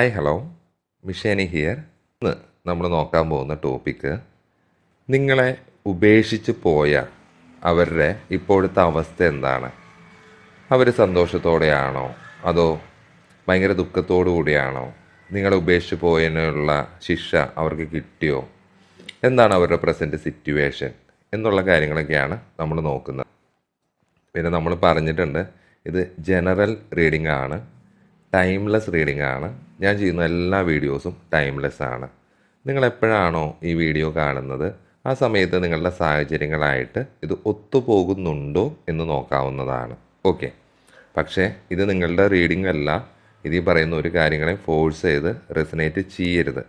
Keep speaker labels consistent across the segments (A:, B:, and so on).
A: Hi hello മിഷേനി here ഇന്ന് നമ്മൾ നോക്കാൻ പോകുന്ന ടോപ്പിക്ക് നിങ്ങളെ ഉപേക്ഷിച്ച് പോയ അവരുടെ ഇപ്പോഴത്തെ അവസ്ഥ എന്താണ്? അവർ സന്തോഷത്തോടെയാണോ? അതോ ഭയങ്കര ദുഃഖത്തോടു കൂടിയാണോ? നിങ്ങളെ ഉപേക്ഷിച്ച് പോയതിനുള്ള ശിക്ഷ അവർക്ക് കിട്ടിയോ? എന്താണ് അവരുടെ പ്രസന്റ് സിറ്റുവേഷൻ എന്നുള്ള കാര്യങ്ങളൊക്കെയാണ് നമ്മൾ നോക്കുന്നത്. പിന്നെ നമ്മൾ പറഞ്ഞിട്ടുണ്ട് ഇത് ജനറൽ റീഡിംഗ് ആണ്. ടൈംലെസ് റീഡിംഗ് ആണ്. ഞാൻ ചെയ്യുന്ന എല്ലാ വീഡിയോസും ടൈംലെസ് ആണ്. നിങ്ങൾ എപ്പോഴാണോ ഈ വീഡിയോ കാണുന്നത്? ആ സമയത്ത് നിങ്ങളുടെ സാഹചര്യങ്ങളായിട്ട് ഇത് ഒത്തുപോകുന്നുണ്ടോ എന്ന് നോക്കാവുന്നതാണ്. ഓക്കെ പക്ഷേ ഇത് നിങ്ങളുടെ റീഡിംഗ് അല്ല. ഇത് ഈ പറയുന്ന ഒരു കാര്യങ്ങളെ ഫോഴ്സ് ചെയ്ത് റെസിനേറ്റ് ചെയ്യരുത്.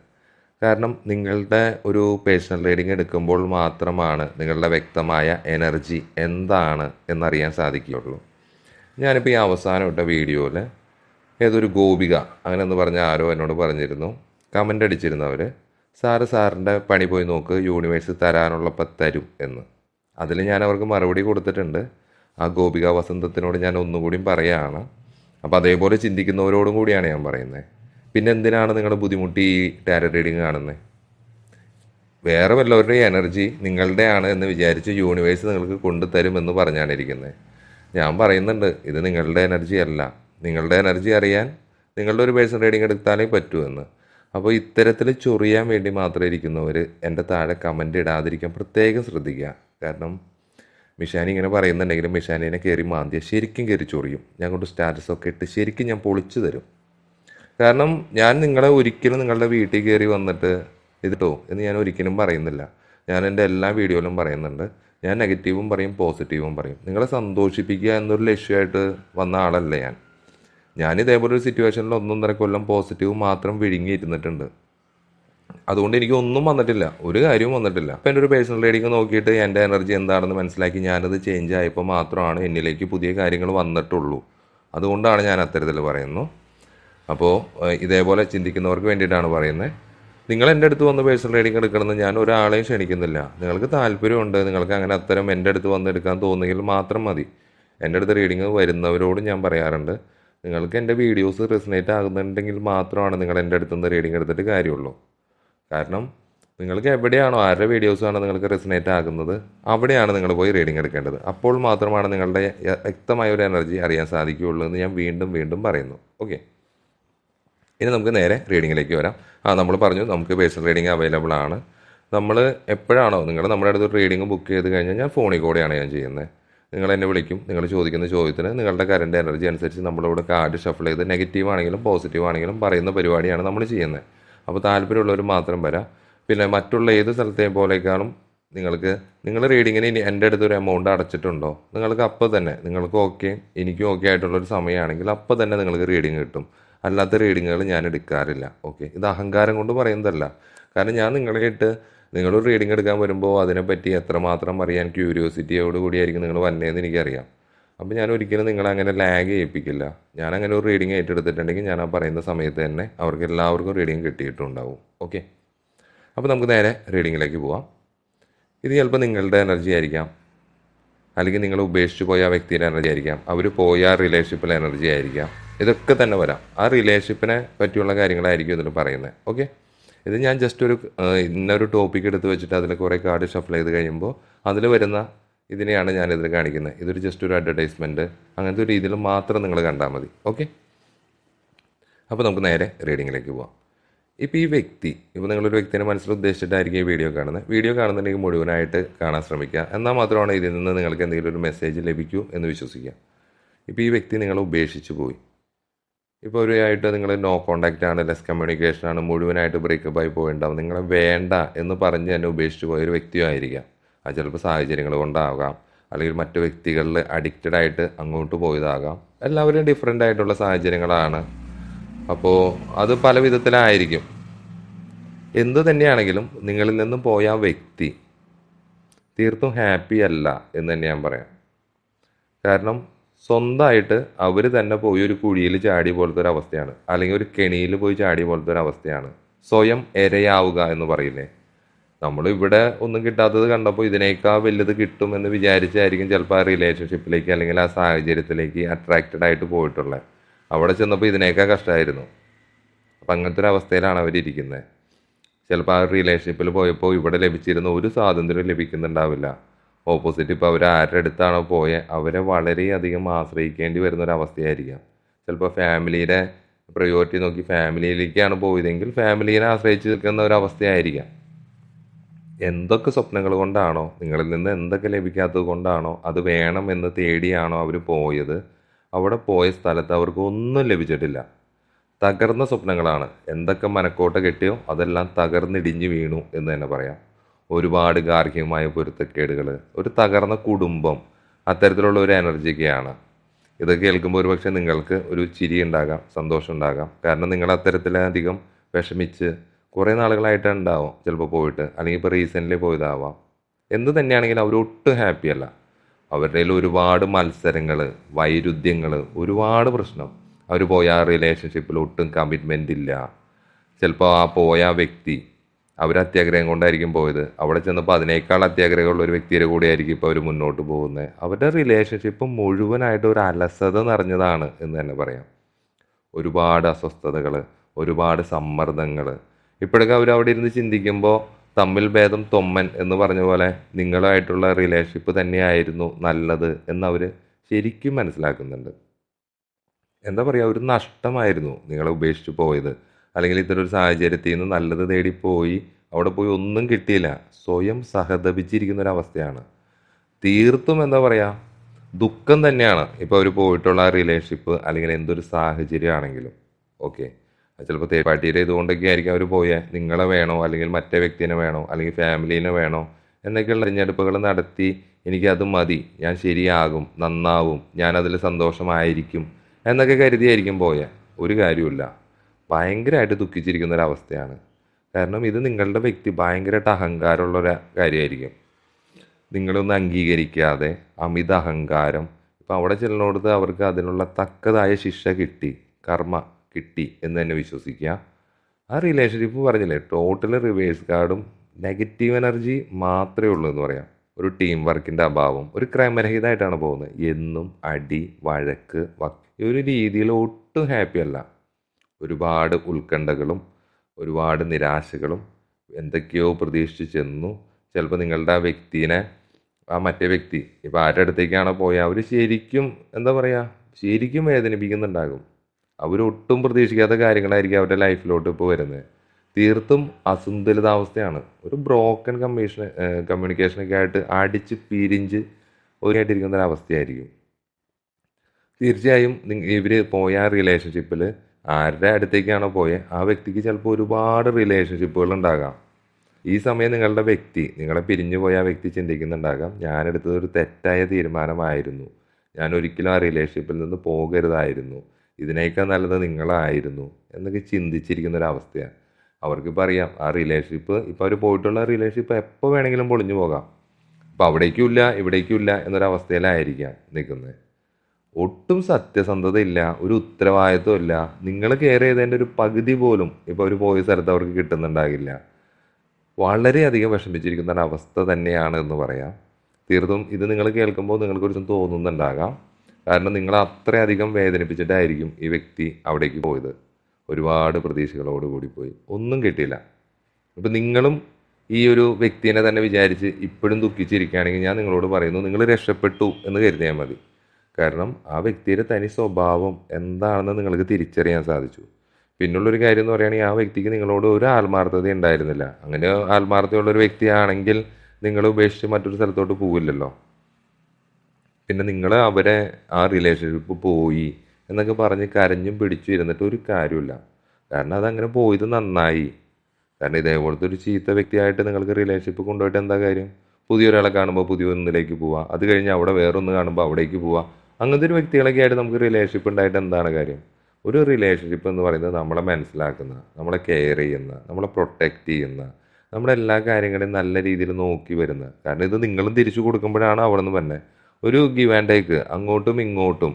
A: കാരണം നിങ്ങളുടെ ഒരു പേഴ്സണൽ റീഡിംഗ് എടുക്കുമ്പോൾ മാത്രമാണ് നിങ്ങളുടെ വ്യക്തമായ എനർജി എന്താണ് എന്നറിയാൻ സാധിക്കുകയുള്ളൂ. ഞാനിപ്പോൾ ഈ അവസാനം ഇട്ട വീഡിയോയിൽ ഏതൊരു ഗോപിക അങ്ങനെ എന്ന് പറഞ്ഞ ആരോ എന്നോട് പറഞ്ഞിരുന്നു. കമന്റ് അടിച്ചിരുന്നു അവർ സാറ് സാറിന്റെ പണി പോയി നോക്ക് യൂണിവേഴ്സ് തരാനുള്ളപ്പോൾ തരും എന്ന്. അതിൽ ഞാൻ അവർക്ക് മറുപടി കൊടുത്തിട്ടുണ്ട്. ആ ഗോപിക വസന്തത്തിനോട് ഞാൻ ഒന്നുകൂടിയും പറയുകയാണ് അപ്പോൾ അതേപോലെ ചിന്തിക്കുന്നവരോടും കൂടിയാണ് ഞാൻ പറയുന്നത്. പിന്നെ എന്തിനാണ് നിങ്ങൾ ബുദ്ധിമുട്ടി ഈ ടാരോ റീഡിങ് കാണുന്നത്? വേറെ വല്ലവരുടെ എനർജി നിങ്ങളുടെയാണ് എന്ന് വിചാരിച്ച് യൂണിവേഴ്സ് നിങ്ങൾക്ക് കൊണ്ടുതരും എന്ന് പറഞ്ഞാണ് ഇരിക്കുന്നത്. ഞാൻ പറയുന്നുണ്ട് ഇത് നിങ്ങളുടെ എനർജി അല്ല. നിങ്ങളുടെ എനർജി അറിയാൻ നിങ്ങളുടെ ഒരു പേഴ്സൺ റീഡിങ് എടുത്താലേ പറ്റൂ എന്ന്. അപ്പോൾ ഇത്തരത്തിൽ ചൊറിയാൻ വേണ്ടി മാത്രം ഇരിക്കുന്നവർ എന്റെ താഴെ കമന്റ് ഇടാതിരിക്കാൻ പ്രത്യേകം ശ്രദ്ധിക്കുക. കാരണം മിഷാനി ഇങ്ങനെ പറയുന്നുണ്ടെങ്കിലും മിഷാനിനെ കയറി മാന്തിയ ശരിക്കും കയറി ചൊറിയും. ഞാൻ കൊണ്ട് സ്റ്റാറ്റസൊക്കെ ഇട്ട് ശരിക്കും ഞാൻ പൊളിച്ചു തരും. കാരണം ഞാൻ നിങ്ങളെ ഒരിക്കലും നിങ്ങളുടെ വീട്ടിൽ കയറി വന്നിട്ട് ഇതിട്ടോ എന്ന് ഞാൻ ഒരിക്കലും പറയുന്നില്ല. ഞാൻ എന്റെ എല്ലാ വീഡിയോയിലും പറയുന്നുണ്ട്. ഞാൻ നെഗറ്റീവും പറയും പോസിറ്റീവും പറയും. നിങ്ങളെ സന്തോഷിപ്പിക്കുക എന്നൊരു ലക്ഷ്യമായിട്ട് വന്ന ആളല്ല ഞാൻ. ഞാൻ ഇതേപോലെ ഒരു സിറ്റുവേഷനിൽ ഒന്നൊന്നര കൊല്ലം പോസിറ്റീവ് മാത്രം വിഴുങ്ങിയിരുന്നിട്ടുണ്ട് അതുകൊണ്ട് എനിക്ക് ഒന്നും വന്നിട്ടില്ല. ഒരു കാര്യവും വന്നിട്ടില്ല. അപ്പം എന്റെ ഒരു പേഴ്സണൽ റീഡിങ് നോക്കിയിട്ട് എന്റെ എനർജി എന്താണെന്ന് മനസ്സിലാക്കി ഞാനത് ചേഞ്ച് ആയപ്പോൾ മാത്രമാണ് എന്നിലേക്ക് പുതിയ കാര്യങ്ങൾ വന്നിട്ടുള്ളൂ. അതുകൊണ്ടാണ് ഞാൻ അത്തരത്തിൽ പറയുന്നു. അപ്പോൾ ഇതേപോലെ ചിന്തിക്കുന്നവർക്ക് വേണ്ടിയിട്ടാണ് പറയുന്നത് നിങ്ങൾ എന്റെ അടുത്ത് വന്ന് പേഴ്സണൽ റീഡിങ് എടുക്കണമെന്ന് ഞാൻ ഒരാളെയും ക്ഷണിക്കുന്നില്ല. നിങ്ങൾക്ക് താല്പര്യമുണ്ട്. നിങ്ങൾക്ക് അങ്ങനെ അത്തരം എന്റെ അടുത്ത് വന്ന് എടുക്കാൻ തോന്നുമെങ്കിൽ മാത്രം മതി. എന്റെ അടുത്ത് റീഡിങ് വരുന്നവരോടും ഞാൻ പറയാറുണ്ട്. നിങ്ങൾക്ക് എന്റെ വീഡിയോസ് റെസിനേറ്റ് ആകുന്നുണ്ടെങ്കിൽ മാത്രമാണ് നിങ്ങൾ എന്റെ അടുത്ത് നിന്ന് റീഡിങ് എടുത്തിട്ട് കാര്യമുള്ളൂ. കാരണം നിങ്ങൾക്ക് എവിടെയാണോ ആരുടെ വീഡിയോസാണ് നിങ്ങൾക്ക് റെസിനേറ്റ് ആകുന്നത് അവിടെയാണ് നിങ്ങൾ പോയി റീഡിങ് എടുക്കേണ്ടത്. അപ്പോൾ മാത്രമാണ് നിങ്ങളുടെ വ്യക്തമായ ഒരു എനർജി അറിയാൻ സാധിക്കുകയുള്ളൂ എന്ന് ഞാൻ വീണ്ടും വീണ്ടും പറയുന്നു. ഓക്കെ ഇനി നമുക്ക് നേരെ റീഡിങ്ങിലേക്ക് വരാം. ആ നമ്മൾ പറഞ്ഞു നമുക്ക് പേഴ്സണൽ റീഡിങ് അവൈലബിൾ ആണ്. നമ്മൾ എപ്പോഴാണോ നിങ്ങൾ നമ്മുടെ അടുത്ത് റീഡിങ് ബുക്ക് ചെയ്ത് കഴിഞ്ഞാൽ ഞാൻ ഫോണിൽ കൂടെയാണ് ഞാൻ ചെയ്യുന്നത്. നിങ്ങൾ എന്നെ വിളിക്കും. നിങ്ങൾ ചോദിക്കുന്ന ചോദ്യത്തിന് നിങ്ങളുടെ കറണ്ട് എനർജി അനുസരിച്ച് നമ്മളിവിടെ കാർഡ് ഷഫിൾ ചെയ്ത് നെഗറ്റീവ് ആണെങ്കിലും പോസിറ്റീവ് ആണെങ്കിലും പറയുന്ന പരിപാടിയാണ് നമ്മൾ ചെയ്യുന്നത്. അപ്പോൾ താല്പര്യമുള്ളവർ മാത്രം വരാം. പിന്നെ മറ്റുള്ള ഏത് സ്ഥലത്തെ പോലേക്കാളും നിങ്ങൾക്ക് നിങ്ങൾ റീഡിങ്ങിന് ഇനി എന്റെ അടുത്ത് ഒരു എമൗണ്ട് അടച്ചിട്ടുണ്ടോ? നിങ്ങൾക്ക് അപ്പോൾ തന്നെ നിങ്ങൾക്ക് ഓക്കെ എനിക്കും ഓക്കെ ആയിട്ടുള്ളൊരു സമയമാണെങ്കിൽ അപ്പോൾ തന്നെ നിങ്ങൾക്ക് റീഡിങ് കിട്ടും. അല്ലാത്ത റീഡിങ്ങുകൾ ഞാൻ എടുക്കാറില്ല. ഓക്കെ ഇത് അഹങ്കാരം കൊണ്ട് പറയുന്നതല്ല. കാരണം ഞാൻ നിങ്ങളായിട്ട് നിങ്ങളൊരു റീഡിംഗ് എടുക്കാൻ വരുമ്പോൾ അതിനെപ്പറ്റി എത്രമാത്രം അറിയാൻ ക്യൂരിയോസിറ്റിയോട് കൂടിയായിരിക്കും നിങ്ങൾ വന്നതെന്ന് എനിക്കറിയാം. അപ്പോൾ ഞാൻ ഒരിക്കലും നിങ്ങളെ അങ്ങനെ ലാഗ് ചെയ്യിപ്പിക്കില്ല ഞാൻ അങ്ങനെ ഒരു റീഡിംഗ് ഏറ്റെടുത്തിട്ടുണ്ടെങ്കിൽ ഞാൻ ആ പറയുന്ന സമയത്ത് തന്നെ അവർക്ക് എല്ലാവർക്കും റീഡിംഗ് കിട്ടിയിട്ടുണ്ടാവും. ഓക്കെ അപ്പോൾ നമുക്ക് നേരെ റീഡിങ്ങിലേക്ക് പോവാം. ഇത് ചിലപ്പോൾ നിങ്ങളുടെ എനർജി ആയിരിക്കാം. അല്ലെങ്കിൽ നിങ്ങൾ ഉപേക്ഷിച്ച് പോയ ആ വ്യക്തിയുടെ എനർജി ആയിരിക്കാം. അവർ പോയ ആ റിലേഷൻഷിപ്പിലെ എനർജി ആയിരിക്കാം. ഇതൊക്കെ തന്നെ വരാം. ആ റിലേഷൻഷിപ്പിനെ പറ്റിയുള്ള കാര്യങ്ങളായിരിക്കും ഇതിൽ പറയുന്നത്. ഓക്കെ ഇത് ഞാൻ ജസ്റ്റ് ഒരു ഇന്നൊരു ടോപ്പിക് എടുത്ത് വെച്ചിട്ട് അതിൽ കുറേ കാർഡ് ഷഫിൾ ചെയ്ത് കഴിയുമ്പോൾ അതിൽ വരുന്ന ഇതിനെയാണ് ഞാനിതിൽ കാണിക്കുന്നത്. ഇതൊരു ജസ്റ്റ് ഒരു അഡ്വർടൈസ്മെന്റ് അങ്ങനത്തെ ഒരു രീതിയിൽ മാത്രം നിങ്ങൾ കണ്ടാൽ മതി. ഓക്കെ അപ്പോൾ നമുക്ക് നേരെ റീഡിങ്ങിലേക്ക് പോവാം. ഇപ്പോൾ ഈ വ്യക്തി ഇപ്പോൾ നിങ്ങളൊരു വ്യക്തിനെ മനസ്സിൽ ഉദ്ദേശിച്ചിട്ടായിരിക്കും ഈ വീഡിയോ കാണുന്നത്. വീഡിയോ കാണുന്നുണ്ടെങ്കിൽ മുഴുവനായിട്ട് കാണാൻ ശ്രമിക്കുക. എന്നാൽ മാത്രമാണ് ഇതിൽ നിന്ന് നിങ്ങൾക്ക് എന്തെങ്കിലും ഒരു മെസ്സേജ് ലഭിക്കൂ എന്ന് വിശ്വസിക്കുക. ഇപ്പോൾ ഈ വ്യക്തി നിങ്ങളെ ഉപേക്ഷിച്ച് പോയി. ഇപ്പോൾ ഒരു ആയിട്ട് നിങ്ങൾ നോ കോണ്ടാക്റ്റ് ആണ് ലെസ് കമ്മ്യൂണിക്കേഷൻ ആണ് മുഴുവനായിട്ട് ബ്രേക്കപ്പ് ആയി പോയിണ്ടാവും. നിങ്ങളെ വേണ്ട എന്ന് പറഞ്ഞ് തന്നെ ഉപേക്ഷിച്ച് പോയ ഒരു വ്യക്തിയും ആയിരിക്കാം. അത് ചിലപ്പോൾ സാഹചര്യങ്ങൾ കൊണ്ടാകാം. അല്ലെങ്കിൽ മറ്റു വ്യക്തികളിൽ അഡിക്റ്റഡ് ആയിട്ട് അങ്ങോട്ട് പോയതാകാം. എല്ലാവരും ഡിഫറെന്റ് ആയിട്ടുള്ള സാഹചര്യങ്ങളാണ്. അപ്പോൾ അത് പല വിധത്തിലായിരിക്കും. എന്ത് തന്നെയാണെങ്കിലും നിങ്ങളിൽ നിന്നും പോയ ആ വ്യക്തി തീർത്തും ഹാപ്പി അല്ല എന്ന് തന്നെ ഞാൻ പറയാം. കാരണം സ്വന്തമായിട്ട് അവർ തന്നെ പോയി ഒരു കുഴിയിൽ ചാടിയ പോലത്തെ ഒരു അവസ്ഥയാണ്. അല്ലെങ്കിൽ ഒരു കെണിയിൽ പോയി ചാടിയ പോലത്തെ ഒരു അവസ്ഥയാണ്. സ്വയം ഇരയാവുക എന്ന് പറയില്ലേ? നമ്മൾ ഇവിടെ ഒന്നും കിട്ടാത്തത് കണ്ടപ്പോൾ ഇതിനേക്കാൾ വലുത് കിട്ടും എന്ന് വിചാരിച്ചായിരിക്കും ചിലപ്പോൾ ആ റിലേഷൻഷിപ്പിലേക്ക് അല്ലെങ്കിൽ ആ സാഹചര്യത്തിലേക്ക് അട്രാക്റ്റഡ് ആയിട്ട് പോയിട്ടുള്ളത് അവിടെ ചെന്നപ്പോൾ ഇതിനേക്കാൾ കഷ്ടമായിരുന്നു. അപ്പം അങ്ങനത്തെ ഒരു അവസ്ഥയിലാണ് അവരിയ്ക്കുന്നത് ചിലപ്പോൾ ആ റിലേഷൻഷിപ്പിൽ പോയപ്പോൾ ഇവിടെ ലഭിച്ചിരുന്ന ഒരു സ്വാതന്ത്ര്യം ലഭിക്കുന്നുണ്ടാവില്ല. ഓപ്പോസിറ്റ് ഇപ്പോൾ അവർ ആരുടെ അടുത്താണോ പോയത് അവരെ വളരെയധികം ആശ്രയിക്കേണ്ടി വരുന്ന ഒരു അവസ്ഥയായിരിക്കാം ചിലപ്പോൾ ഫാമിലിയുടെ പ്രയോറിറ്റി നോക്കി ഫാമിലിയിലേക്കാണ് പോയതെങ്കിൽ ഫാമിലിയെ ആശ്രയിച്ച് നിൽക്കുന്ന ഒരു എന്തൊക്കെ സ്വപ്നങ്ങൾ കൊണ്ടാണോ നിങ്ങളിൽ നിന്ന് എന്തൊക്കെ ലഭിക്കാത്തത് കൊണ്ടാണോ അത് വേണം എന്ന് തേടിയാണോ അവർ പോയത്? അവിടെ പോയ സ്ഥലത്ത് അവർക്ക് ഒന്നും ലഭിച്ചിട്ടില്ല. തകർന്ന സ്വപ്നങ്ങളാണ്. എന്തൊക്കെ മനക്കോട്ട കെട്ടിയോ അതെല്ലാം തകർന്നിടിഞ്ഞു വീണു എന്ന് തന്നെ പറയാം. ഒരുപാട് ഗാർഹികമായ പൊരുത്തക്കേടുകൾ ഒരു തകർന്ന കുടുംബം അത്തരത്തിലുള്ള ഒരു എനർജിയൊക്കെയാണ്. ഇത് കേൾക്കുമ്പോൾ ഒരുപക്ഷെ നിങ്ങൾക്ക് ഒരു ചിരി ഉണ്ടാകാം സന്തോഷം ഉണ്ടാകാം. കാരണം നിങ്ങൾ അത്തരത്തിലധികം വിഷമിച്ച് കുറേ നാളുകളായിട്ട് ചിലപ്പോൾ പോയിട്ട് അല്ലെങ്കിൽ ഇപ്പോൾ റീസെന്റ്ലി പോയതാവാം. എന്ത് തന്നെയാണെങ്കിലും അവരൊട്ടും ഒട്ടും ഹാപ്പി അല്ല. അവരുടെ ഒരുപാട് മത്സരങ്ങൾ വൈരുദ്ധ്യങ്ങൾ ഒരുപാട് പ്രശ്നം. അവർ പോയ ആ റിലേഷൻഷിപ്പിൽ ഒട്ടും കമ്മിറ്റ്മെന്റ് ഇല്ല. ചിലപ്പോൾ ആ പോയ വ്യക്തി അവർ അത്യാഗ്രഹം കൊണ്ടായിരിക്കും പോയത്. അവിടെ ചെന്നപ്പോൾ അതിനേക്കാൾ അത്യാഗ്രഹമുള്ള ഒരു വ്യക്തിയുടെ കൂടെ ആയിരിക്കും ഇപ്പോൾ അവർ മുന്നോട്ട് പോകുന്നത്. അവരുടെ റിലേഷൻഷിപ്പ് മുഴുവനായിട്ട് ഒരു അലസത നിറഞ്ഞതാണ് എന്ന് തന്നെ പറയാം. ഒരുപാട് അസ്വസ്ഥതകൾ ഒരുപാട് സമ്മർദ്ദങ്ങൾ ഇപ്പോഴൊക്കെ അവർ അവിടെ ഇരുന്ന് ചിന്തിക്കുമ്പോൾ തമ്മിൽ ഭേദം തൊമ്മൻ എന്ന് പറഞ്ഞ പോലെ നിങ്ങളായിട്ടുള്ള റിലേഷൻഷിപ്പ് തന്നെയായിരുന്നു നല്ലത് എന്നവർ ശരിക്കും മനസ്സിലാക്കുന്നുണ്ട്. എന്താ പറയുക ഒരു നഷ്ടമായിരുന്നു നിങ്ങളെ ഉപേക്ഷിച്ച് പോയത്. അല്ലെങ്കിൽ ഇത്തരം ഒരു സാഹചര്യത്തിൽ നിന്ന് നല്ലത് തേടിപ്പോയി പോയി അവിടെ പോയി ഒന്നും കിട്ടിയില്ല. സ്വയം സഹതപിച്ചിരിക്കുന്ന ഒരു അവസ്ഥയാണ് തീർത്തും എന്താ പറയുക ദുഃഖം തന്നെയാണ്. ഇപ്പോൾ അവർ പോയിട്ടുള്ള റിലേഷൻഷിപ്പ് അല്ലെങ്കിൽ എന്തൊരു സാഹചര്യമാണെങ്കിലും. ഓക്കെ ചിലപ്പോൾ തേപ്പാട്ടിയുടെ ഇതുകൊണ്ടൊക്കെ ആയിരിക്കും അവർ പോയേ. നിങ്ങളെ വേണോ അല്ലെങ്കിൽ മറ്റേ വ്യക്തിനെ വേണോ അല്ലെങ്കിൽ ഫാമിലീനെ വേണോ എന്നൊക്കെയുള്ള തിരഞ്ഞെടുപ്പുകൾ നടത്തി എനിക്കത് മതി ഞാൻ ശരിയാകും നന്നാവും ഞാനതിൽ സന്തോഷമായിരിക്കും എന്നൊക്കെ കരുതിയായിരിക്കും പോയേ. ഒരു കാര്യമില്ല ഭയങ്കരമായിട്ട് ദുഃഖിച്ചിരിക്കുന്ന ഒരു അവസ്ഥയാണ്. കാരണം ഇത് നിങ്ങളുടെ വ്യക്തി ഭയങ്കരമായിട്ട് അഹങ്കാരമുള്ള ഒരു കാര്യമായിരിക്കും. നിങ്ങളൊന്ന് അംഗീകരിക്കാതെ അമിത അഹങ്കാരം. ഇപ്പം അവിടെ ചെല്ലുന്നിടത്ത് അവർക്ക് അതിനുള്ള തക്കതായ ശിക്ഷ കിട്ടി കർമ്മ കിട്ടി എന്ന് തന്നെ വിശ്വസിക്കുക. ആ റിലേഷൻഷിപ്പ് പറഞ്ഞില്ലേ ടോട്ടൽ റിവേഴ്സ് കാർഡും നെഗറ്റീവ് എനർജി മാത്രമേ ഉള്ളൂ എന്ന് പറയാം. ഒരു ടീം വർക്കിന്റെ അഭാവം ഒരു ക്രമരഹിതമായിട്ടാണ് പോകുന്നത്. എന്നും അടി വഴക്ക് വക് ഈ ഒരു രീതിയിൽ ഒട്ടും ഹാപ്പി അല്ല. ഒരുപാട് ഉത്കണ്ഠകളും ഒരുപാട് നിരാശകളും എന്തൊക്കെയോ പ്രതീക്ഷിച്ച് ചെന്നു. ചിലപ്പോൾ നിങ്ങളുടെ ആ വ്യക്തിനെ ആ മറ്റേ വ്യക്തി ഇപ്പോൾ ആരുടെ അടുത്തേക്കാണോ പോയാൽ അവർ ശരിക്കും എന്താ പറയുക ശരിക്കും വേദനിപ്പിക്കുന്നുണ്ടാകും. അവരൊട്ടും പ്രതീക്ഷിക്കാത്ത കാര്യങ്ങളായിരിക്കും അവരുടെ ലൈഫിലോട്ട് ഇപ്പോൾ വരുന്നത് തീർത്തും അസന്തുലിതാവസ്ഥയാണ്. ഒരു ബ്രോക്കൺ കമ്മീഷൻ കമ്മ്യൂണിക്കേഷനൊക്കെ ആയിട്ട് അടിച്ച് പിരിഞ്ച് ഒരായിട്ടിരിക്കുന്ന ഒരു അവസ്ഥയായിരിക്കും. തീർച്ചയായും ഇവർ പോയ റിലേഷൻഷിപ്പിൽ ആരുടെ അടുത്തേക്കാണോ പോയത് ആ വ്യക്തിക്ക് ചിലപ്പോൾ ഒരുപാട് റിലേഷൻഷിപ്പുകൾ ഉണ്ടാകാം ഈ സമയം നിങ്ങളുടെ വ്യക്തി നിങ്ങളെ പിരിഞ്ഞു പോയ ആ വ്യക്തി ചിന്തിക്കുന്നുണ്ടാകാം ഞാനെടുത്തത് ഒരു തെറ്റായ തീരുമാനമായിരുന്നു. ഞാൻ ഒരിക്കലും ആ റിലേഷൻഷിപ്പിൽ നിന്ന് പോകരുതായിരുന്നു. ഇതിനേക്കാൾ നല്ലത് നിങ്ങളായിരുന്നു എന്നൊക്കെ ചിന്തിച്ചിരിക്കുന്ന ഒരു അവസ്ഥയാണ് അവർക്കിപ്പോൾ അറിയാം ആ റിലേഷൻഷിപ്പ് ഇപ്പോൾ അവർ പോയിട്ടുള്ള റിലേഷൻഷിപ്പ് എപ്പോൾ വേണമെങ്കിലും പൊളിഞ്ഞു പോകാം. അപ്പോൾ അവിടേക്കും ഇല്ല ഇവിടേക്കും ഇല്ല എന്നൊരവസ്ഥയിലായിരിക്കാം നിൽക്കുന്നത്. ഒട്ടും സത്യസന്ധതയില്ല ഒരു ഉത്തരവാദിത്വം ഇല്ല. നിങ്ങൾ കെയർ ചെയ്തതിന്റെ ഒരു പകുതി പോലും ഇപ്പോൾ അവർ പോയ സ്ഥലത്ത് അവർക്ക് കിട്ടുന്നുണ്ടാകില്ല. വളരെയധികം വിഷമിച്ചിരിക്കുന്ന ഒരു അവസ്ഥ തന്നെയാണ് എന്ന് പറയാം. തീർത്തും ഇത് നിങ്ങൾ കേൾക്കുമ്പോൾ നിങ്ങൾക്ക് കുറച്ചും തോന്നുന്നുണ്ടാകാം. കാരണം നിങ്ങൾ അത്രയധികം വേദനിപ്പിച്ചിട്ടായിരിക്കും ഈ വ്യക്തി അവിടേക്ക് പോയത്. ഒരുപാട് പ്രതീക്ഷകളോട് കൂടി പോയി. ഒന്നും കിട്ടിയില്ല. ഇപ്പം നിങ്ങളും ഈ ഒരു വ്യക്തിനെ തന്നെ വിചാരിച്ച് ഇപ്പോഴും ദുഃഖിച്ചിരിക്കുകയാണെങ്കിൽ ഞാൻ നിങ്ങളോട് പറയുന്നു നിങ്ങൾ രക്ഷപ്പെട്ടു എന്ന് കരുതിയാൽ മതി. കാരണം ആ വ്യക്തിയുടെ തനി സ്വഭാവം എന്താണെന്ന് നിങ്ങൾക്ക് തിരിച്ചറിയാൻ സാധിച്ചു. പിന്നുള്ളൊരു കാര്യം എന്ന് പറയുകയാണെങ്കിൽ ആ വ്യക്തിക്ക് നിങ്ങളോട് ഒരു ആത്മാർത്ഥത ഉണ്ടായിരുന്നില്ല. അങ്ങനെ ആത്മാർത്ഥതയുള്ള ഒരു വ്യക്തിയാണെങ്കിൽ നിങ്ങൾ ഉപേക്ഷിച്ച് മറ്റൊരു സ്ഥലത്തോട്ട് പോവില്ലല്ലോ. പിന്നെ നിങ്ങൾ അവരെ ആ റിലേഷൻഷിപ്പ് പോയി എന്നൊക്കെ പറഞ്ഞ് കരഞ്ഞും പിടിച്ചു ഇരുന്നിട്ട് ഒരു കാര്യമില്ല. കാരണം അതങ്ങനെ പോയത് നന്നായി. കാരണം ഇതേപോലത്തെ ഒരു ചീത്ത വ്യക്തിയായിട്ട് നിങ്ങൾക്ക് റിലേഷൻഷിപ്പ് കൊണ്ടുപോയിട്ട് എന്താ കാര്യം? പുതിയൊരാളെ കാണുമ്പോൾ പുതിയ ഒന്നിലേക്ക് പോവുക അത് കഴിഞ്ഞ് അവിടെ വേറൊന്ന് കാണുമ്പോൾ അവിടേക്ക് പോവുക അങ്ങനത്തെ ഒരു വ്യക്തികളൊക്കെ ആയിട്ട് നമുക്ക് റിലേഷൻഷിപ്പ് ഉണ്ടായിട്ട് എന്താണ് കാര്യം? ഒരു റിലേഷൻഷിപ്പ് എന്ന് പറയുന്നത് നമ്മളെ മനസ്സിലാക്കുന്ന നമ്മളെ കെയർ ചെയ്യുന്ന നമ്മളെ പ്രൊട്ടക്റ്റ് ചെയ്യുന്ന നമ്മുടെ എല്ലാ കാര്യങ്ങളെയും നല്ല രീതിയിൽ നോക്കി വരുന്ന. കാരണം ഇത് നിങ്ങളും തിരിച്ചു കൊടുക്കുമ്പോഴാണ് അവിടെ നിന്ന് തന്നെ ഒരു ഗിവ് ആൻഡ് ടേക്ക് അങ്ങോട്ടും ഇങ്ങോട്ടും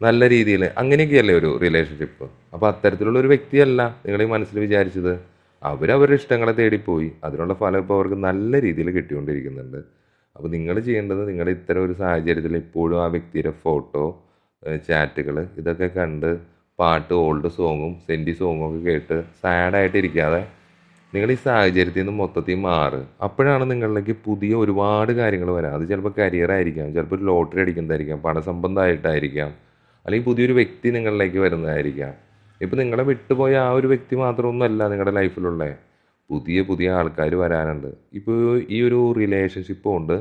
A: നല്ല രീതിയിൽ അങ്ങനെയൊക്കെയല്ലേ ഒരു റിലേഷൻഷിപ്പ് അപ്പോൾ അത്തരത്തിലുള്ള ഒരു വ്യക്തിയല്ല നിങ്ങൾ ഈ മനസ്സിൽ വിചാരിച്ചത്. അവരവരുടെ ഇഷ്ടങ്ങളെ തേടിപ്പോയി. അതിനുള്ള ഫലം ഇപ്പോൾ അവർക്ക് നല്ല രീതിയിൽ കിട്ടിക്കൊണ്ടിരിക്കുന്നുണ്ട്. അപ്പോൾ നിങ്ങൾ ചെയ്യേണ്ടത് നിങ്ങൾ ഇത്തരം ഒരു സാഹചര്യത്തിൽ ഇപ്പോഴും ആ വ്യക്തിയുടെ ഫോട്ടോ ചാറ്റുകൾ ഇതൊക്കെ കണ്ട് പാട്ട് ഓൾഡ് സോങ്ങും സെന്റി സോങ്ങും ഒക്കെ കേട്ട് സാഡായിട്ടിരിക്കാതെ നിങ്ങൾ ഈ സാഹചര്യത്തിൽ നിന്ന് മൊത്തത്തിൽ മാറ്. അപ്പോഴാണ് നിങ്ങളിലേക്ക് പുതിയ ഒരുപാട് കാര്യങ്ങൾ വരാം. അത് ചിലപ്പോൾ കരിയർ ആയിരിക്കാം ചിലപ്പോൾ ഒരു ലോട്ടറി അടിക്കുന്നതായിരിക്കാം പണസംബന്ധമായിട്ടായിരിക്കാം അല്ലെങ്കിൽ പുതിയൊരു വ്യക്തി നിങ്ങളിലേക്ക് വരുന്നതായിരിക്കാം. ഇപ്പം നിങ്ങളെ വിട്ടുപോയ ആ ഒരു വ്യക്തി മാത്രമൊന്നുമല്ല നിങ്ങളുടെ ലൈഫിലുള്ള പുതിയ പുതിയ ആൾക്കാർ വരാനുണ്ട്. ഇപ്പോൾ ഈ ഒരു റിലേഷൻഷിപ്പ് കൊണ്ട്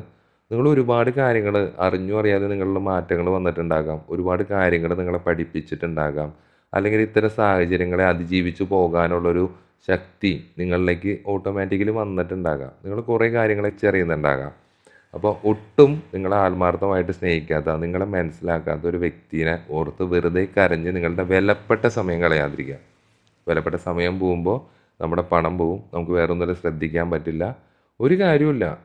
A: നിങ്ങൾ ഒരുപാട് കാര്യങ്ങൾ അറിഞ്ഞു അറിയാതെ നിങ്ങളുടെ മാറ്റങ്ങൾ വന്നിട്ടുണ്ടാകാം. ഒരുപാട് കാര്യങ്ങൾ നിങ്ങളെ പഠിപ്പിച്ചിട്ടുണ്ടാകാം. അല്ലെങ്കിൽ ഇത്തരം സാഹചര്യങ്ങളെ അതിജീവിച്ച് പോകാനുള്ളൊരു ശക്തി നിങ്ങളിലേക്ക് ഓട്ടോമാറ്റിക്കലി വന്നിട്ടുണ്ടാകാം. നിങ്ങൾ കുറേ കാര്യങ്ങളെ ചെറിയുന്നുണ്ടാകാം. അപ്പോൾ ഒട്ടും നിങ്ങളെ ആത്മാർത്ഥമായിട്ട് സ്നേഹിക്കാത്ത നിങ്ങളെ മനസ്സിലാക്കാത്ത ഒരു വ്യക്തിനെ ഓർത്ത് വെറുതെ കരഞ്ഞ് നിങ്ങളുടെ വിലപ്പെട്ട സമയം കളയാതിരിക്കുക. വിലപ്പെട്ട സമയം പോകുമ്പോൾ നമ്മുടെ പണം പോവും. നമുക്ക് വേറെ ഒന്നും ശ്രദ്ധിക്കാൻ പറ്റില്ല. ഒരു കാര്യമില്ല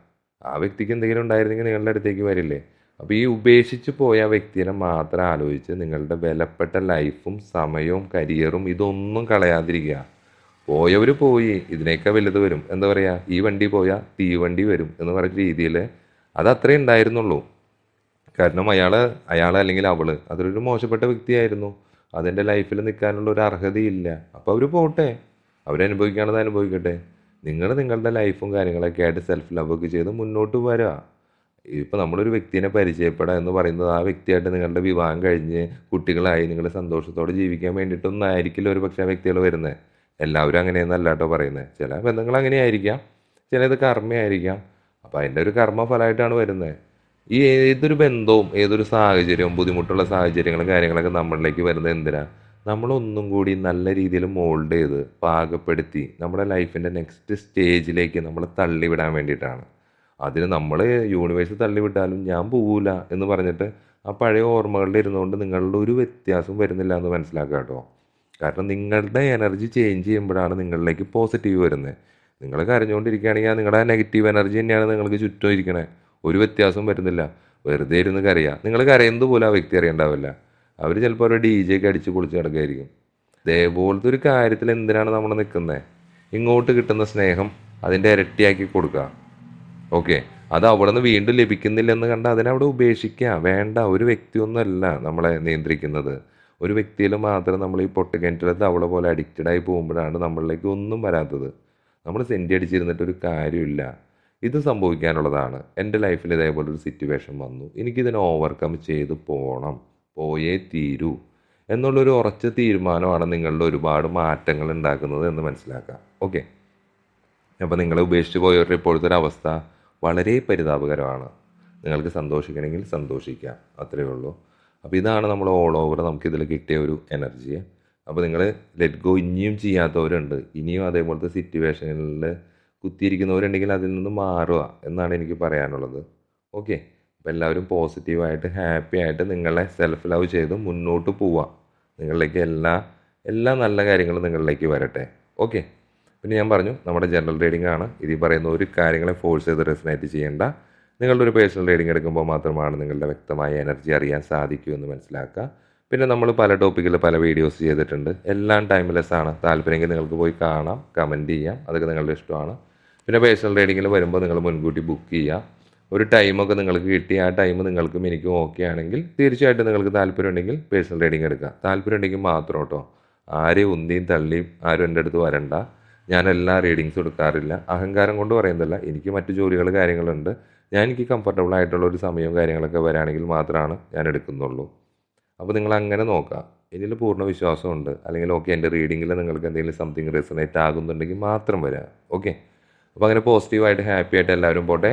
A: ആ വ്യക്തിക്ക് എന്തെങ്കിലും ഉണ്ടായിരുന്നെങ്കിൽ നിങ്ങളുടെ അടുത്തേക്ക് വരില്ലേ? അപ്പോൾ ഈ ഉപേക്ഷിച്ച് പോയ വ്യക്തിനെ മാത്രം ആലോചിച്ച് നിങ്ങളുടെ വിലപ്പെട്ട ലൈഫും സമയവും കരിയറും ഇതൊന്നും കളയാതിരിക്കുക. പോയവർ പോയി. ഇതിനേക്കാൾ വലുത് വരും. എന്താ പറയുക ഈ വണ്ടി പോയാൽ തീവണ്ടി വരും എന്ന് പറയുന്ന രീതിയിൽ അത് അത്രേ ഉണ്ടായിരുന്നുള്ളൂ. കാരണം അയാൾ അയാൾ അല്ലെങ്കിൽ അവൾ അതൊരു മോശപ്പെട്ട വ്യക്തിയായിരുന്നു. അതെന്റെ ലൈഫിൽ നിൽക്കാനുള്ള ഒരു അർഹതയില്ല. അപ്പോൾ അവർ പോട്ടെ. അവരനുഭവിക്കാനുള്ളത് അനുഭവിക്കട്ടെ. നിങ്ങൾ നിങ്ങളുടെ ലൈഫും കാര്യങ്ങളൊക്കെ ആയിട്ട് സെൽഫ് ലവൊക്കെ ചെയ്ത് മുന്നോട്ട് വരിക ഇപ്പോൾ നമ്മളൊരു വ്യക്തിനെ പരിചയപ്പെടുക എന്ന് പറയുന്നത് ആ വ്യക്തിയായിട്ട് നിങ്ങളുടെ വിവാഹം കഴിഞ്ഞ് കുട്ടികളായി നിങ്ങൾ സന്തോഷത്തോടെ ജീവിക്കാൻ വേണ്ടിയിട്ടൊന്നും ആയിരിക്കില്ല ഒരു പക്ഷേ ആ വ്യക്തികൾ വരുന്നത് എല്ലാവരും അങ്ങനെയെന്നല്ല കേട്ടോ പറയുന്നത് ചില ബന്ധങ്ങൾ അങ്ങനെയായിരിക്കാം ചിലത് കർമ്മയായിരിക്കാം. അപ്പോൾ അതിന്റെ ഒരു കർമ്മഫലമായിട്ടാണ് വരുന്നത് ഈ ഏതൊരു ബന്ധവും ഏതൊരു സാഹചര്യവും ബുദ്ധിമുട്ടുള്ള സാഹചര്യങ്ങളും കാര്യങ്ങളൊക്കെ നമ്മളിലേക്ക് വരുന്നത് എന്തിനാ? നമ്മളൊന്നും കൂടി നല്ല രീതിയിൽ മോൾഡ് ചെയ്ത് പാകപ്പെടുത്തി നമ്മുടെ ലൈഫിന്റെ നെക്സ്റ്റ് സ്റ്റേജിലേക്ക് നമ്മൾ തള്ളിവിടാൻ വേണ്ടിയിട്ടാണ്. അതിന് നമ്മൾ യൂണിവേഴ്സ് തള്ളിവിട്ടാലും ഞാൻ പോവില്ല എന്ന് പറഞ്ഞിട്ട് ആ പഴയ ഓർമ്മകളിൽ ഇരുന്നുകൊണ്ട് നിങ്ങളുടെ ഒരു വ്യത്യാസം വരുന്നില്ല എന്ന് മനസ്സിലാക്കുക കേട്ടോ. കാരണം നിങ്ങളുടെ എനർജി ചേഞ്ച് ചെയ്യുമ്പോഴാണ് നിങ്ങളിലേക്ക് പോസിറ്റീവ് വരുന്നത്. നിങ്ങൾ കരഞ്ഞുകൊണ്ടിരിക്കുകയാണെങ്കിൽ നിങ്ങളുടെ നെഗറ്റീവ് എനർജി തന്നെയാണ് നിങ്ങൾക്ക് ചുറ്റും ഇരിക്കണേ. ഒരു വ്യത്യാസവും വരുന്നില്ല. വെറുതെ ഇരുന്ന് കരയുക. നിങ്ങൾ കരയുന്നത് പോലും ആ വ്യക്തി അറിയണ്ടാവില്ല. അവർ ചിലപ്പോൾ ഒരു ഡി ജെ ഒക്കെ അടിച്ച് പൊളിച്ച് കിടക്കുകയായിരിക്കും ഇതേപോലത്തെ ഒരു കാര്യത്തിൽ എന്തിനാണ് നമ്മൾ നിൽക്കുന്നത് ഇങ്ങോട്ട് കിട്ടുന്ന സ്നേഹം അതിന്റെ ഇരട്ടിയാക്കി കൊടുക്കുക ഓക്കെ. അത് അവിടെ നിന്ന് വീണ്ടും ലഭിക്കുന്നില്ലെന്ന് കണ്ട് അതിനവിടെ ഉപേക്ഷിക്കുക വേണ്ട ഒരു വ്യക്തിയൊന്നുമല്ല നമ്മളെ നിയന്ത്രിക്കുന്നത്. ഒരു വ്യക്തിയിൽ മാത്രം നമ്മൾ ഈ പൊട്ടുകിണറ്റിലെ തവള പോലെ അഡിക്റ്റഡ് ആയി പോകുമ്പോഴാണ് നമ്മളിലേക്ക് ഒന്നും വരാത്തത്. നമ്മൾ സെന്റി അടിച്ചിരുന്നിട്ട് ഒരു കാര്യമില്ല. ഇത് സംഭവിക്കാനുള്ളതാണ്. എന്റെ ലൈഫിൽ ഇതേപോലെ ഒരു സിറ്റുവേഷൻ വന്നു. എനിക്കിതിനെ ഓവർകം ചെയ്ത് പോകണം പോയേ തീരൂ. എന്നുള്ളൊരു ഉറച്ച തീരുമാനമാണ് നിങ്ങളുടെ ഒരുപാട് മാറ്റങ്ങൾ ഉണ്ടാക്കുന്നത് എന്ന് മനസ്സിലാക്കുക ഓക്കെ. അപ്പോൾ നിങ്ങളെ ഉപേക്ഷിച്ച് പോയവരുടെ ഇപ്പോഴത്തെ ഒരു അവസ്ഥ വളരെ പരിതാപകരമാണ്. നിങ്ങൾക്ക് സന്തോഷിക്കണമെങ്കിൽ സന്തോഷിക്കാം. അത്രയേ ഉള്ളൂ. അപ്പോൾ ഇതാണ് നമ്മൾ ഓൾ ഓവർ നമുക്കിതിൽ കിട്ടിയ ഒരു എനർജി അപ്പോൾ നിങ്ങൾ ലെറ്റ് ഗോ ഇനിയും ചെയ്യാത്തവരുണ്ട്. ഇനിയും അതേപോലത്തെ സിറ്റുവേഷനിൽ കുത്തിയിരിക്കുന്നവരുണ്ടെങ്കിൽ അതിൽ നിന്ന് മാറുക എന്നാണ് എനിക്ക് പറയാനുള്ളത്. ഓക്കെ. അപ്പോൾ എല്ലാവരും പോസിറ്റീവായിട്ട് ഹാപ്പി ആയിട്ട് നിങ്ങളെ സെൽഫ് ലവ് ചെയ്ത് മുന്നോട്ട് പോവുക നിങ്ങളിലേക്ക് എല്ലാ എല്ലാ നല്ല കാര്യങ്ങളും നിങ്ങളിലേക്ക് വരട്ടെ. ഓക്കെ പിന്നെ ഞാൻ പറഞ്ഞു നമ്മുടെ ജനറൽ റീഡിംഗ് ആണ്. ഇതിൽ പറയുന്ന ഒരു കാര്യങ്ങളെ ഫോഴ്സ് ചെയ്ത് റെസിനേറ്റ് ചെയ്യേണ്ട. നിങ്ങളുടെ ഒരു പേഴ്സണൽ റീഡിംഗ് എടുക്കുമ്പോൾ മാത്രമാണ് നിങ്ങളുടെ വ്യക്തമായ എനർജി അറിയാൻ സാധിക്കൂ എന്ന് മനസ്സിലാക്കുക. പിന്നെ നമ്മൾ പല ടോപ്പിക്കിൽ പല വീഡിയോസ് ചെയ്തിട്ടുണ്ട്. എല്ലാം ടൈംലെസ് ആണ്. താല്പര്യമെങ്കിൽ നിങ്ങൾക്ക് പോയി കാണാം കമന്റ് ചെയ്യാം. അതൊക്കെ നിങ്ങളുടെ ഇഷ്ടമാണ്. പിന്നെ പേഴ്സണൽ റീഡിങ്ങിൽ വരുമ്പോൾ നിങ്ങൾ മുൻകൂട്ടി ബുക്ക് ചെയ്യുക ഒരു ടൈമൊക്കെ നിങ്ങൾക്ക് കിട്ടി. ആ ടൈം നിങ്ങൾക്കും എനിക്കും ഓക്കെ ആണെങ്കിൽ തീർച്ചയായിട്ടും നിങ്ങൾക്ക് താല്പര്യം ഉണ്ടെങ്കിൽ പേഴ്സണൽ റീഡിംഗ് എടുക്കാം താല്പര്യം ഉണ്ടെങ്കിൽ മാത്രം കേട്ടോ. ആരെയും ഉന്തിയും തള്ളിയും ആരും എന്റെ അടുത്ത് വരണ്ട. ഞാൻ എല്ലാ റീഡിങ്സും എടുക്കാറില്ല. അഹങ്കാരം കൊണ്ട് പറയുന്നതല്ല. എനിക്ക് മറ്റു ജോലികൾ കാര്യങ്ങളുണ്ട്. ഞാൻ എനിക്ക് കംഫർട്ടബിൾ ആയിട്ടുള്ള ഒരു സമയവും കാര്യങ്ങളൊക്കെ വരാണെങ്കിൽ മാത്രമാണ് ഞാൻ എടുക്കുന്നുള്ളൂ. അപ്പോൾ നിങ്ങൾ അങ്ങനെ നോക്കാം ഇതിൽ പൂർണ വിശ്വാസമുണ്ട്. അല്ലെങ്കിൽ ഓക്കെ എന്റെ റീഡിങ്ങിൽ നിങ്ങൾക്ക് എന്തെങ്കിലും സംതിങ് റെസണേറ്റ് ആകുന്നുണ്ടെങ്കിൽ മാത്രം വരാം. ഓക്കെ അപ്പോൾ അങ്ങനെ പോസിറ്റീവായിട്ട് ഹാപ്പി ആയിട്ട് എല്ലാവരും പോട്ടെ.